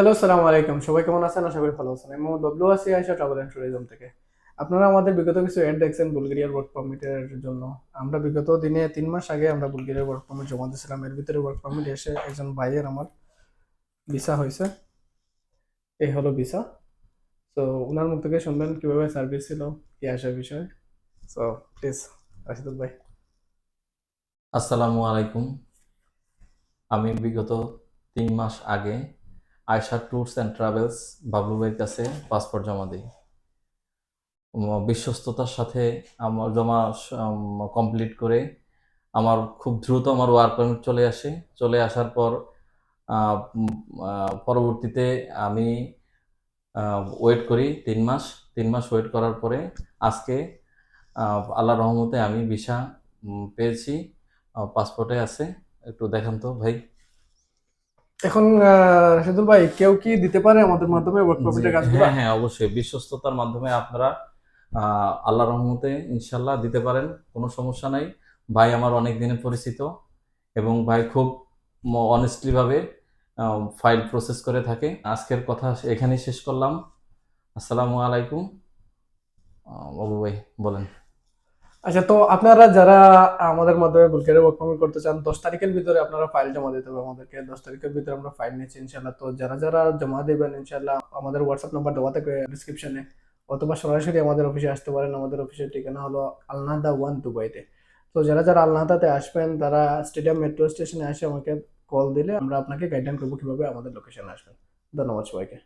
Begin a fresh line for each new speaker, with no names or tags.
Hello, আসসালামু আলাইকুম। সবাই কেমন আছেন? আশা করি ভালো আছেন। আমি মোহাম্মদ বাবলু আছি আয়সা ট্রাভেল অ্যান্ড ট্যুরিজম থেকে। আপনারা আমাদের বিগত কিছু অ্যাড দেখছেন বুলগেরিয়ার ওয়ার্ক পারমিটের জন্য, আমরা বিগত দিনে তিন মাস আগে আমরা বুলগেরিয়ার ওয়ার্ক পারমিট জমা দিয়েছিলাম। এর ভিতরে ওয়ার্ক পারমিট এসে একজন ভাইয়ের আমার ভিসা হয়েছে। এই হলো ভিসা তো ওনার মুখ থেকে শুনবেন কীভাবে সার্ভিস ছিল, কি আসার বিষয়। সো প্লিজ রাশিদুল ভাই।
আসসালামু আলাইকুম। আমি বিগত তিন মাস আগে Ayesha tours and travels Bablu ভাইয়ের কাছে পাসপোর্ট জমা দিই। বিশ্বস্ততার সাথে আমার জমা কমপ্লিট করে আমার খুব দ্রুত আমার ওয়ার্ক পারমিট চলে আসে। চলে আসার পর পরবর্তীতে আমি ওয়েট করি তিন মাস। তিন মাস ওয়েট করার পরে আজকে আল্লাহ রহমতে আমি ভিসা পেয়েছি। পাসপোর্টে আছে। একটু দেখান তো ভাই।
এখন রাশিদুল ভাই কেউ কি দিতে পারে আমাদের মাধ্যমে ওয়ার্ক পারমিটের
জি,
কাজগুলো?
হ্যাঁ হ্যাঁ অবশ্যই। বিশ্বস্ততার মাধ্যমে আপনারা আল্লাহ রহমতে ইনশাল্লাহ দিতে পারেন কোনো সমস্যা নাই। ভাই আমার অনেক দিনের পরিচিত এবং ভাই খুব অনেস্টলি ভাবে ফাইল প্রসেস করে থাকে। আজকের কথা এখানেই শেষ করলাম। আসসালামু আলাইকুম। বাবু ভাই বলেন।
আচ্ছা তো আপনারা যারা আমাদের মাধ্যমে বুলগেরিয়া ওয়ার্ক পারমিট করতে চান, দশ তারিখের ভিতরে আপনারা ফাইল জমা দিতে হবে আমাদেরকে। দশ তারিখের ভিতরে আমরা ফাইল নিচ্ছি ইনশাল্লাহ তো যারা যারা জমা দেবেন ইনশাল্লাহ আমাদের হোয়াটসঅ্যাপ নাম্বার দেওয়া থাকবে ডিসক্রিপশনে অথবা সরাসরি আমাদের অফিসে আসতে পারেন। আমাদের অফিসের ঠিকানা হলো আলনাদা ওয়ান দুবাইতে। তো যারা যারা আলনাদাতে আসবেন, তারা স্টেডিয়াম মেট্রো স্টেশনে এসে আমাকে কল দিলে আমরা আপনাকে গাইডলাইন করব কীভাবে আমাদের লোকেশনে আসবেন। ধন্যবাদ সবাইকে।